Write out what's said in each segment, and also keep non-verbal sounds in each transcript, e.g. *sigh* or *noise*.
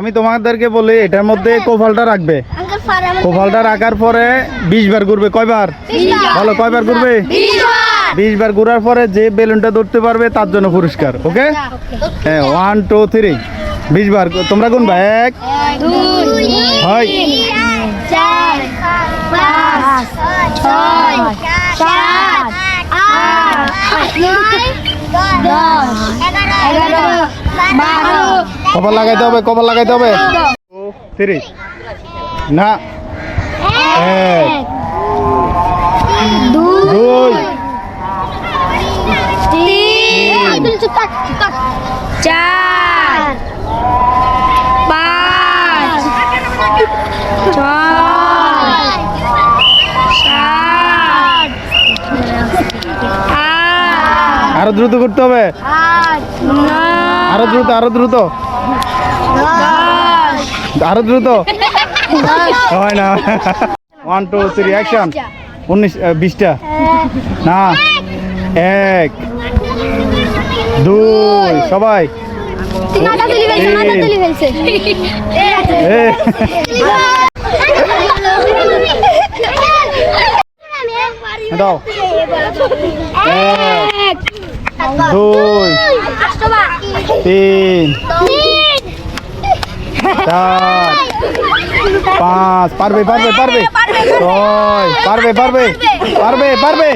আমি তোমাদেরকে বলি এটার মধ্যে কোফালটা রাখবে। কোফালটা রাখার পরে বিশ বার ঘুরবে। কয়বার বলো কয়বার ঘুরবে? বিশ বার। ঘুরার পরে যে বেলুনটা ধরতে পারবে তার জন্য পুরস্কার ওকে? হ্যাঁ ওয়ান টু থ্রি বিশ বার তোমরা গুনবা এক হয়। দশ এগারো বারো কপাল লাগাইতে হবে কপাল লাগাইতে হবে। থ্রি না। এক। দুই। চার। পাঁচ। ছয়। সাত। আরও দ্রুত করতে হবে। আরও দ্রুত আরও দ্রুত। আরও দ্রুত *laughs* হয় না। ওয়ান টু থ্রি অ্যাকশন উনিশ বিশটা। না এক দুই সবাই। দাও। এক দুই তিন। চার, পাঁচ, পারবে পারবে পারবে। ছয়, পারবে পারবে পারবে পারবে।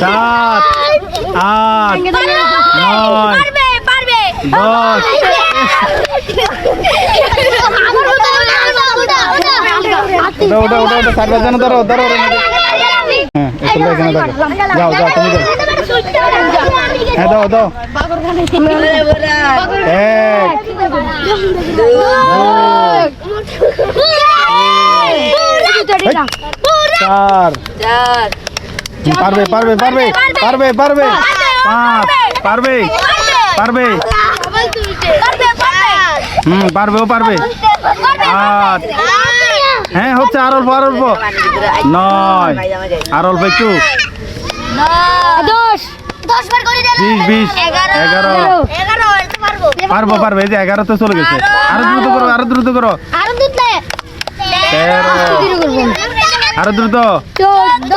সাত, আট, নয়, দশ। ওটা ওটা ওটা ওটা সার্ভার যেন ধরো ধরো হ্যাঁ এখানে যাও যাও, তুমি যাও। হ্যাঁ দাও দাও। পারবে পারবে পারবে পারবে পারবে। পাঁচ। পারবে পারবে। হুম পারবে ও পারবে। আট। হ্যাঁ হচ্ছে আর অল্প আর অল্প। নয়। আর অল্প একটু। দশ। দশ বার করে দিলাম। বিশ বিশ এগারো। এগারো। পারব। পারব এই যে এগারো তো চলে গেছে। আরও দ্রুত করো আরও দ্রুত করো। আরও দ্রুত। চোদ্দ।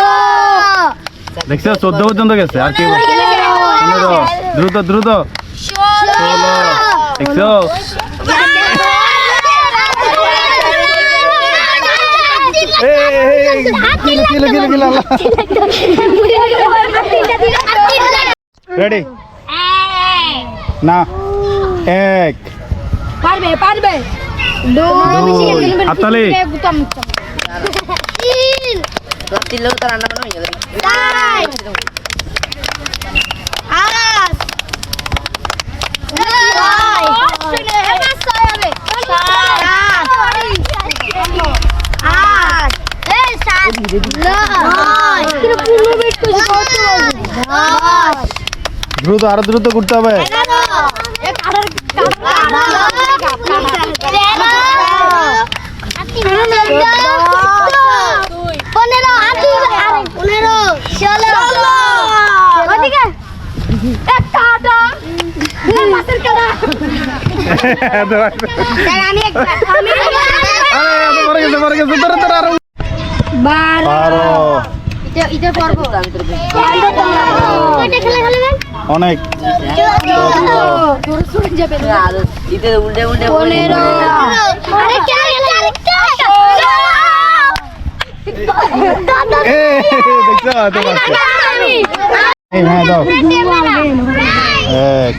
দেখছ চোদ্দ পর্যন্ত গেছে আর কি দ্রুত দ্রুত। ষোলো। দেখছ এই, এই, এই, kilo kilo kilo kilo ready না এক। পারবে পারবে। হাততালি তিন তিনলেও তো রান্না বান্না হয়ে যাবে দ্রুত আরও দ্রুত করতে হবে। আমি একটা আমি আরে, এত পরে গেছে পরে গেছে ধরো ধরো আরও। বারো। অনেক। উল্টে উল্টে পনেরো হ্যাঁ এক।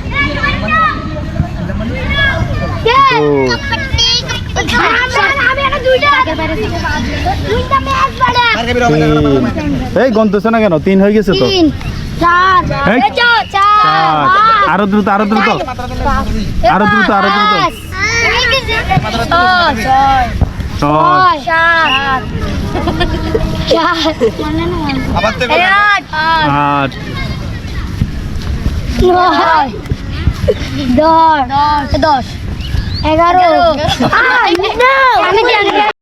তিন এই গন্তেছে না কেন? তিন হয়ে গেছে তো। আরও দ্রুত আরও দ্রুত। আরও দ্রুত আরও দ্রুত। আট। দশ দশ। এগারো